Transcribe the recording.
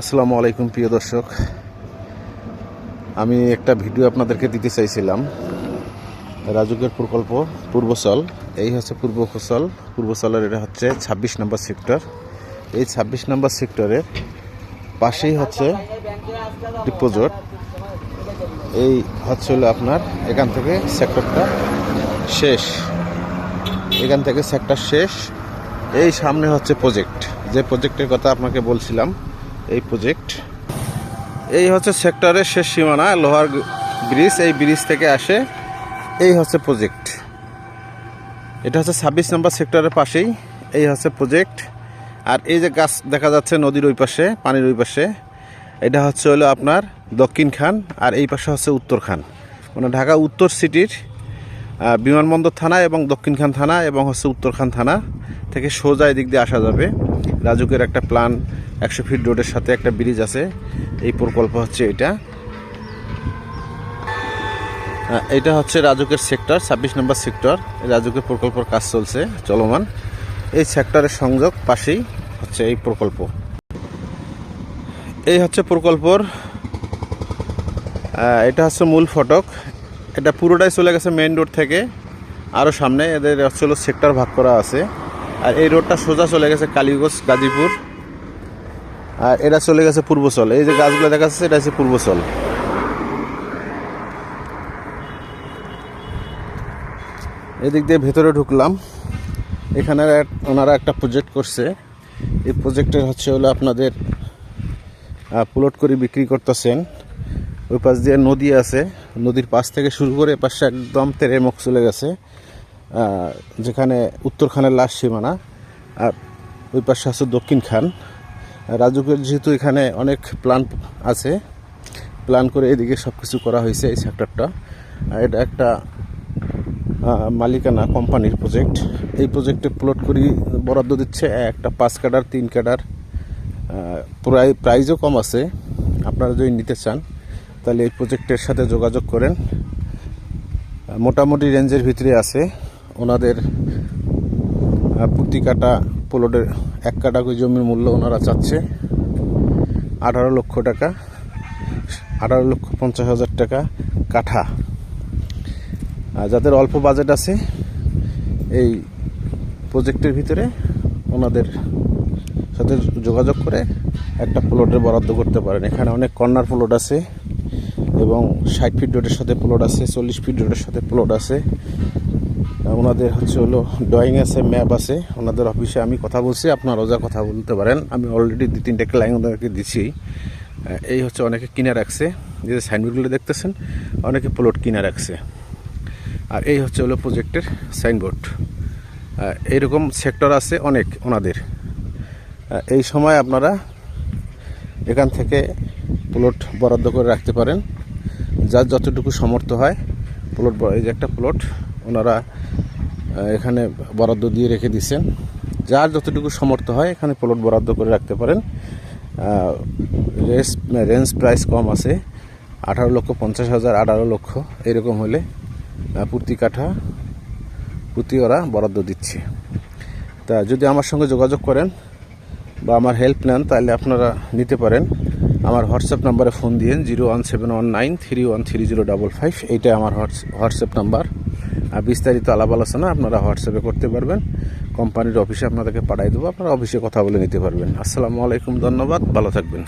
আসসালামু আলাইকুম, প্রিয় দর্শক। আমি একটা ভিডিও আপনাদেরকে দিতে চাইছিলাম। রাজুকের প্রকল্প পূর্বচল এই হচ্ছে পূর্ব পূর্বচল পূর্বচলের এটা হচ্ছে ছাব্বিশ নম্বর সেক্টর। এই ছাব্বিশ নম্বর সেক্টরের পাশেই হচ্ছে ডিপোজট এই হচ্ছে হলো আপনার এখান থেকে সেক্টরটা শেষ। এখান থেকে সেক্টর শেষ। এই সামনে হচ্ছে প্রজেক্ট। যে প্রজেক্টের কথা আপনাকে বলছিলাম এই প্রজেক্ট এই হচ্ছে সেক্টরের শেষ সীমানা, লোহার ব্রিজ এই ব্রিজ থেকে আসে। এই হচ্ছে প্রজেক্ট এটা হচ্ছে ছাব্বিশ নম্বর সেক্টরের পাশেই এই হচ্ছে প্রজেক্ট আর এই যে গাছ দেখা যাচ্ছে নদীর ওই পাশে, পানির ওই পাশে, এটা হচ্ছে হলো আপনার দক্ষিণ খান আর এই পাশে হচ্ছে উত্তর খান। মানে ঢাকা উত্তর সিটির বিমানবন্দর থানা এবং দক্ষিণখান থানা এবং হচ্ছে উত্তরখান থানা থেকে সোজা এদিক দিয়ে আসা যাবে। রাজুকের একটা প্ল্যান একশো ফিট রোডের সাথে একটা ব্রিজ আছে। এই প্রকল্প হচ্ছে এটা। এটা হচ্ছে রাজুকের সেক্টর ছাব্বিশ নম্বর সেক্টর রাজুকের প্রকল্পের কাজ চলছে, চলমান। এই সেক্টরের সংযোগ পাশেই হচ্ছে এই প্রকল্প। এই হচ্ছে প্রকল্পর এটা হচ্ছে মূল ফটক। এটা পুরোটাই চলে গেছে মেইন রোড থেকে। আরও সামনে এদের হচ্ছে সেক্টর ভাগ করা আছে। আর এই রোডটা সোজা চলে গেছে কালীগঞ্জ, গাজীপুর। আর এটা চলে গেছে পূর্বচল। এই যে গাছগুলো দেখা যাচ্ছে, এটা হচ্ছে পূর্বচল। এদিক দিয়ে ভেতরে ঢুকলাম। এখানে ওনারা একটা প্রজেক্ট করছে। এই প্রজেক্টের হচ্ছে হলো আপনাদের প্লট করে বিক্রি করতেছেন। ওই পাশ দিয়ে নদী আছে। নদীর পাশ থেকে শুরু করে পাশে একদম তেরে মুখ চলে গেছে যেখানে উত্তরখানের লাশ সীমানা আর ওই পাশে আছে দক্ষিণ খান। রাজুকের যেহেতু এখানে অনেক প্ল্যান আছে প্ল্যান করে এদিকে সব কিছু করা হয়েছে এই সেক্টরটা এটা একটা মালিকানা কোম্পানির প্রজেক্ট এই প্রজেক্টে প্লট করি, বরাদ্দ দিচ্ছে একটা পাঁচ কাটার তিন কাটার প্রায় প্রাইজও কম আছে। আপনারা যদি নিতে চান তাহলে এই প্রজেক্টের সাথে যোগাযোগ করেন। মোটামুটি রেঞ্জের ভিতরে আছে। ওনাদের প্রতি কাটা প্লটের এক কাটা জমির মূল্য ওনারা চাচ্ছে। আঠারো লক্ষ টাকা, আঠারো লক্ষ পঞ্চাশ হাজার টাকা কাঠা। যাদের অল্প বাজেট আছে, এই প্রজেক্টের ভিতরে ওনাদের সাথে যোগাযোগ করে একটা প্লটের বরাদ্দ করতে পারেন। এখানে অনেক কর্নার প্লট আছে। এবং ষাট ফিট রোডের সাথে প্লট আছে, চল্লিশ ফিট রোডের সাথে প্লট আছে। ওনাদের হচ্ছে হলো ড্রয়িং আছে ম্যাপ আছে। ওনাদের অফিসে আমি কথা বলছি, আপনারাও যা কথা বলতে পারেন। আমি অলরেডি দু তিনটে ক্লাইন ওদেরকে দিচ্ছি এই হচ্ছে অনেকে কিনে রাখছে। যে সাইনবোর্ডগুলো দেখতেছেন, অনেকে প্লট কিনে রাখছে। আর এই হচ্ছে হলো প্রজেক্টের সাইনবোর্ড এইরকম সেক্টর আছে অনেক ওনাদের। এই সময় আপনারা এখান থেকে প্লট বরাদ্দ করে রাখতে পারেন। যার যতটুকু সমর্থ হয় প্লট এই যে একটা প্লট ওনারা এখানে বরাদ্দ দিয়ে রেখে দিচ্ছেন যার যতটুকু সমর্থ হয় এখানে প্লট বরাদ্দ করে রাখতে পারেন। রেস রেঞ্জ প্রাইস কম আছে, আঠারো লক্ষ পঞ্চাশ হাজার আঠারো লক্ষ, এরকম হলে প্রতি কাঠা, প্রতি ওরা বরাদ্দ দিচ্ছে। তা যদি আমার সঙ্গে যোগাযোগ করেন বা আমার হেল্প নেন, তাহলে আপনারা নিতে পারেন। আমার হোয়াটসঅ্যাপ নাম্বারে ফোন দিয়েন, zero one seven one nine three one three zero double five. এইটাই আমার হোয়াটসঅ্যাপ নাম্বার। আর বিস্তারিত আলাপ আলোচনা আপনারা হোয়াটসঅ্যাপে করতে পারবেন। কোম্পানির অফিসে আপনাদেরকে পাঠিয়ে দেবো, আপনারা অফিসে কথা বলে নিতে পারবেন। আসসালামু আলাইকুম, ধন্যবাদ, ভালো থাকবেন।